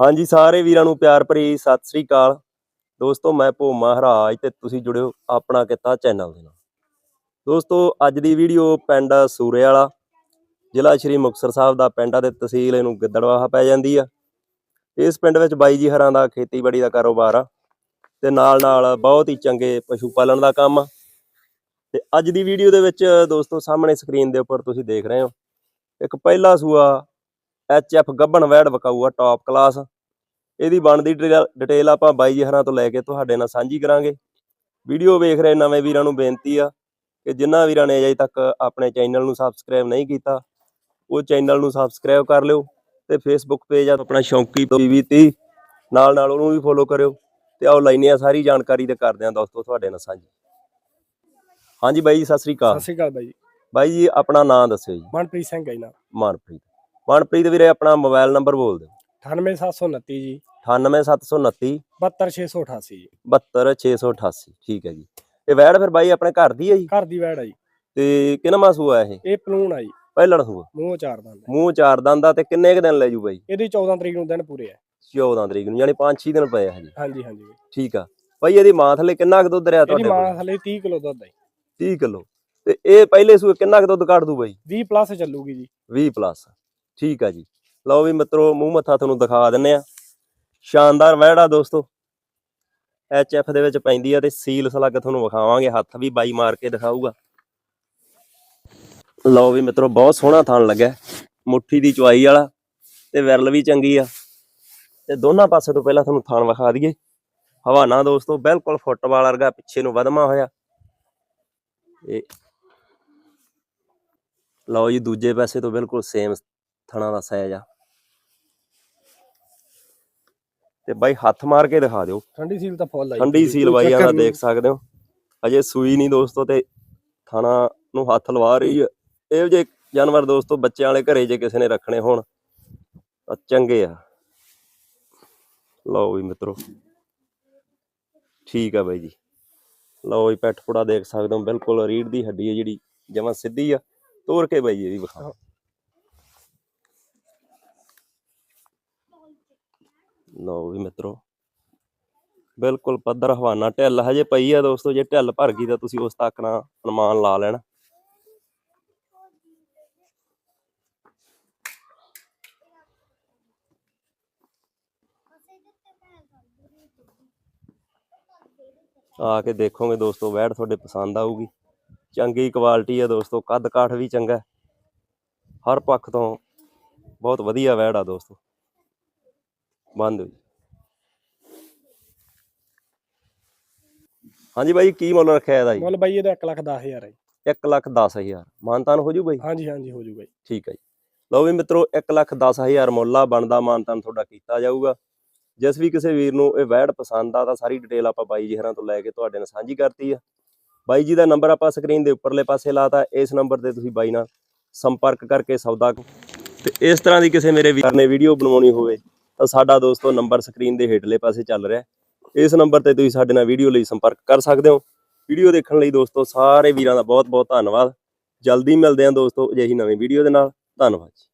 ਹਾਂਜੀ, ਸਾਰੇ ਵੀਰਾਂ ਨੂੰ ਪਿਆਰ ਭਰੀ ਸਤਿ ਸ੍ਰੀ ਅਕਾਲ। ਦੋਸਤੋ, ਮੈਂ ਭੋ ਹਰਾਜ ਤੇ ਤੁਸੀਂ ਜੁੜਿਓ ਆਪਣਾ ਕਿੱਤਾ ਚੈਨਲ ਦੇ ਨਾਲ। ਦੋਸਤੋ, ਅੱਜ ਦੀ ਵੀਡੀਓ ਪਿੰਡ ਸੂਰੇ ਵਾਲਾ ਜ਼ਿਲ੍ਹਾ ਸ਼੍ਰੀ ਮੁਕਤਸਰ ਸਾਹਿਬ ਦਾ ਪਿੰਡ ਆ ਤੇ ਤਹਿਸੀਲ ਇਹਨੂੰ ਗਿੱਦੜਵਾਹਾ ਪੈ ਜਾਂਦੀ ਆ। ਇਸ ਪਿੰਡ ਵਿੱਚ ਬਾਈ ਜੀ ਹਰਾਂ ਦਾ ਖੇਤੀਬਾੜੀ ਦਾ ਕਾਰੋਬਾਰ ਆ ਤੇ ਨਾਲ ਨਾਲ ਬਹੁਤ ਹੀ ਚੰਗੇ ਪਸ਼ੂ ਪਾਲਣ ਦਾ ਕੰਮ ਆ। ਤੇ ਅੱਜ ਦੀ ਵੀਡੀਓ ਦੇ ਵਿੱਚ ਦੋਸਤੋ, ਸਾਹਮਣੇ ਸਕਰੀਨ ਦੇ ਉੱਪਰ ਤੁਸੀਂ ਦੇਖ ਰਹੇ ਹੋ, ਇੱਕ ਪਹਿਲਾ ਸੂਆ ਐਚ ਐਫ ਗੱਬਣ ਵੈੜ ਵਿਕਾਊ ਆ ਟੌਪ ਕਲਾਸ ਇਹਦੀ ਬਣਦੀ ਡਿਟੇਲ- ਆਪਾਂ ਬਾਈ ਜੀ ਹਰਾਂ ਤੋਂ ਲੈ ਕੇ ਤੁਹਾਡੇ ਨਾਲ ਸਾਂਝੀ ਕਰਾਂਗੇ। ਵੀਡੀਓ ਵੇਖ ਰਹੇ ਨਵੇਂ ਵੀਰਾਂ ਨੂੰ ਬੇਨਤੀ ਆ ਕਿ ਜਿਨ੍ਹਾਂ ਵੀਰਾਂ ਨੇ ਅਜੇ ਤੱਕ ਆਪਣੇ ਚੈਨਲ ਨੂੰ ਸਬਸਕ੍ਰਾਈਬ ਨਹੀਂ ਕੀਤਾ ਉਹ ਚੈਨਲ ਨੂੰ ਸਬਸਕ੍ਰਾਈਬ ਕਰ ਲਿਓ ਤੇ ਫੇਸਬੁੱਕ ਪੇਜ ਆ ਆਪਣਾ ਸ਼ੌਂਕੀ ਟੀਵੀ 30 ਨਾਲ ਨਾਲ ਉਹਨੂੰ ਵੀ ਫੋਲੋ ਕਰਿਓ ਤੇ ਆਓ ਲੈਨੇ ਆ ਸਾਰੀ ਜਾਣਕਾਰੀ ਤੇ ਕਰਦੇ ਆ ਦੋਸਤੋ ਤੁਹਾਡੇ ਨਾਲ ਸਾਂਝੀ। ਹਾਂਜੀ ਬਾਈ ਜੀ ਸਤਿ ਸ੍ਰੀ ਅਕਾਲ। ਸਤਿ ਸ਼੍ਰੀ ਅਕਾਲ ਬਾਈ ਜੀ। ਬਾਈ ਜੀ ਆਪਣਾ ਨਾਮ ਦੱਸਿਓ ਜੀ। ਮਨਪ੍ਰੀਤ ਸਿੰਘ ਹੈ ਨਾ ਮਨਪ੍ਰੀਤ। ਮਨਪ੍ਰੀਤ ਵੀਰੇ ਆਪਣਾ ਮੋਬਾਈਲ ਨੰਬਰ ਬੋਲ ਦਿਓ। 98729 ਜੀ। 98729 72688 ਜੀ। 72688 ਠੀਕ ਹੈ ਜੀ। ਇਹ ਵੈੜ ਫਿਰ ਬਾਈ ਆਪਣੇ ਘਰ ਦੀ ਹੈ ਜੀ? ਘਰ ਦੀ ਵੈੜ ਆ ਜੀ। ਤੇ ਕਿੰਨਾ ਸੂਆ ਇਹ? ਇਹ ਪਲੂਣ ਆ ਜੀ। ਪਹਿਲਣ ਸੂਆ। ਮੂੰਹ ਚਾਰ ਦੰਦ। ਹੈ। ਮੂੰਹ ਚਾਰ ਦੰਦ ਦਾ ਤੇ ਕਿੰਨੇ ਕੁ ਦਿਨ ਲੈ ਜੂ ਬਾਈ? ਇਹਦੀ 14 ਤਰੀਕ ਨੂੰ ਦਿਨ ਪੂਰੇ ਆ। 14 ਤਰੀਕ ਨੂੰ ਯਾਨੀ 5-6 ਦਿਨ ਪਏ ਆ ਹਜੇ। ਹਾਂਜੀ ਹਾਂਜੀ। ਠੀਕ ਆ। ਬਾਈ ਇਹਦੀ ਮਾਂ ਥੱਲੇ ਕਿੰਨਾ ਕੁ ਦੁੱਧ ਇਹਦੀ ਤੁਹਾਡੇ ਮਾਂ ਥੱਲੇ 30 ਕਿਲੋ ਦੁੱਧ ਹੈ 30 ਕਿਲੋ। ਤੇ ਇਹ ਪਹਿਲੇ ਸੂਏ ਕਿੰਨਾ ਕੁ ਦੁੱਧ ਕੱਢ ਦੂ ਬਾਈ? 20 ਪਲੱਸ ਚੱਲੂਗੀ ਜੀ। 20 ਪਲੱਸ। ਠੀਕ ਆ ਜੀ। ਲਓ ਵੀ ਮਿੱਤਰੋ, ਮੂੰਹ ਮੱਥਾ ਤੁਹਾਨੂੰ ਦਿਖਾ ਦਿੰਨੇ ਆ। ਸ਼ਾਨਦਾਰ ਵਹਿੜਾ ਦੋਸਤੋ। ਐਚ ਐਫ ਦੇ ਵਿੱਚ ਪੈਂਦੀ ਆ ਤੇ ਸੀਲ ਸਲੱਗ ਤੁਹਾਨੂੰ ਵਿਖਾਵਾਂਗੇ। ਹੱਥ ਵੀ ਬਾਈ ਮਾਰ ਕੇ ਦਿਖਾਊਗਾ। ਲਓ ਵੀ ਮਿੱਤਰੋ, ਬਹੁਤ ਸੋਹਣਾ ਥਣ ਲੱਗਾ ਮੁੱਠੀ ਦੀ ਚੁਆਈ ਵਾਲਾ ਤੇ ਵਿਰਲ ਵੀ ਚੰਗੀ ਆ। ਤੇ ਦੋਨਾਂ ਪਾਸੇ ਤੋਂ ਪਹਿਲਾਂ ਤੁਹਾਨੂੰ ਥਣ ਵਿਖਾ ਦਈਏ। ਹਵਾਨਾ ਦੋਸਤੋ, ਬਿਲਕੁਲ ਫੁੱਟਬਾਲ ਵਰਗਾ ਪਿੱਛੇ ਨੂੰ ਵਧਮਾ ਹੋਇਆ। ਇਹ ਲਓ ਜੀ, ਦੂਜੇ ਪਾਸੇ ਤੋਂ ਬਿਲਕੁਲ ਸੇਮ ਥਣਾ ਦਾ ਸਾਈਜ਼ ਆ। ਤੇ ਬਾਈ ਹੱਥ ਮਾਰ ਕੇ ਦਿਖਾ ਦਿਓ। ਠੰਡੀ ਸੀਲ ਤਾਂ ਫੁੱਲ ਆ ਜੀ। ਠੰਡੀ ਸੀਲ ਬਾਈ ਨਹੀਂ। ਦੇਖ ਸਕਦੇ ਹੋ। ਅਜੇ ਸੂਈ ਨਹੀਂ ਦੋਸਤੋ ਤੇ ਥਣਾ ਨੂੰ ਹੱਥ ਲਵਾ ਰਹੀ ਹੈ ਇਹ ਜੇ ਜਾਨਵਰ ਦੋਸਤੋ ਬੱਚਿਆਂ ਵਾਲੇ ਘਰੇ ਜੇ ਕਿਸੇ ਨੇ ਰੱਖਣੇ ਹੋਣ ਤਾਂ ਚੰਗੇ ਆ। ਲਓ ਵੀ ਮਿੱਤਰੋ। ਠੀਕ ਆ ਬਾਈ ਜੀ। ਲਓ ਜੀ ਪੈਠ ਪੁੜਾ ਦੇਖ ਸਕਦੇ ਹੋ। ਬਿਲਕੁਲ ਰੀੜ ਦੀ ਹੱਡੀ ਹੈ ਜਿਹੜੀ ਜਮਾਂ ਸਿੱਧੀ ਆ। ਤੋੜ ਕੇ ਬਾਈ ਇਹਦੀ ਵਿਖਾ। ਲਓ ਵੀ ਮਿੱਤਰੋ। ਬਿਲਕੁਲ ਪੱਧਰ ਹਵਾਨਾ ਢਿੱਲ, ਹਜੇ ਪਈ ਆ ਦੋਸਤੋ, ਜੇ ਢਿੱਲ ਭਰ ਗਈ ਤਾਂ ਤੁਸੀਂ ਉਸ ਤੱਕ ਨਾ ਅਨੁਮਾਨ ਲਾ ਲੈਣਾ। ਆ ਕੇ ਦੇਖੋਗੇ ਦੋਸਤੋ, ਵੈੜ ਤੁਹਾਡੇ ਪਸੰਦ ਆਊਗੀ। ਚੰਗੀ ਕੁਆਲਿਟੀ ਆ ਦੋਸਤੋ ਕੱਦ ਕਾਠ ਵੀ ਚੰਗਾ। ਹਰ ਪੱਖ ਤੋਂ ਬਹੁਤ ਵਧੀਆ ਵੈੜ ਆ ਦੋਸਤੋ। ਬੰਦ ਹੋਈ ਹਾਂਜੀ ਬਾਈ ਕੀ ਮੁੱਲ ਰੱਖਿਆ ਇਹਦਾ ਜੀ? ਮੁੱਲ ਬਾਈ ਇਹਦਾ 1 ਲੱਖ 10000 ਹੈ ਜੀ। 1 ਲੱਖ 10000 ਮਾਨਤਾਨ ਹੋ ਜੂ ਬਾਈ? ਹਾਂਜੀ ਹਾਂਜੀ ਹੋ ਜੀ ਠੀਕ ਹੈ ਜੀ। ਲਓ ਵੀ ਮਿੱਤਰੋ 1 ਲੱਖ 10000 ਮੁੱਲ ਬਣਦਾ ਮਾਨਤਾਨ ਤੁਹਾਡਾ ਕੀਤਾ ਜਾਊਗਾ। ਜਿਸ ਵੀ ਕਿਸੇ ਵੀਰ ਨੂੰ ਇਹ ਵੈੜ ਪਸੰਦ ਆ ਤਾਂ ਸਾਰੀ ਡਿਟੇਲ ਆਪਾਂ ਬਾਈ ਜੀ ਹਰਾਂ ਤੋਂ ਲੈ ਕੇ ਤੁਹਾਡੇ ਨਾਲ ਸਾਂਝੀ ਕਰਤੀ ਆ। ਬਾਈ ਜੀ ਦਾ ਨੰਬਰ ਆਪਾਂ ਸਕਰੀਨ ਦੇ ਉੱਪਰਲੇ ਪਾਸੇ ਲਾਤਾ ਇਸ ਨੰਬਰ ਤੇ ਤੁਸੀਂ ਬਾਈ ਨਾਲ ਸੰਪਰਕ ਕਰਕੇ ਸੌਦਾ ਤੇ ਇਸ ਤਰ੍ਹਾਂ ਦੀ ਕਿਸੇ ਮੇਰੇ ਵੀਰ ਨੇ ਵੀਡੀਓ ਬਣਵਾਉਣੀ ਹੋਵੇ ਤਾਂ ਸਾਡਾ ਦੋਸਤੋ ਨੰਬਰ ਸਕਰੀਨ ਦੇ ਹੇਠਲੇ ਪਾਸੇ ਚੱਲ ਰਿਹਾ ਇਸ ਨੰਬਰ ਤੇ ਤੁਸੀਂ ਸਾਡੇ ਨਾਲ ਵੀਡੀਓ ਲਈ ਸੰਪਰਕ ਕਰ ਸਕਦੇ ਹੋ। ਵੀਡੀਓ ਦੇਖਣ ਲਈ ਦੋਸਤੋ ਸਾਰੇ ਵੀਰਾਂ ਦਾ ਬਹੁਤ ਬਹੁਤ ਧੰਨਵਾਦ। ਜਲਦੀ ਮਿਲਦੇ ਹਾਂ ਦੋਸਤੋ ਅਜਿਹੀ ਨਵੀਂ ਵੀਡੀਓ ਦੇ ਨਾਲ। ਧੰਨਵਾਦ ਜੀ।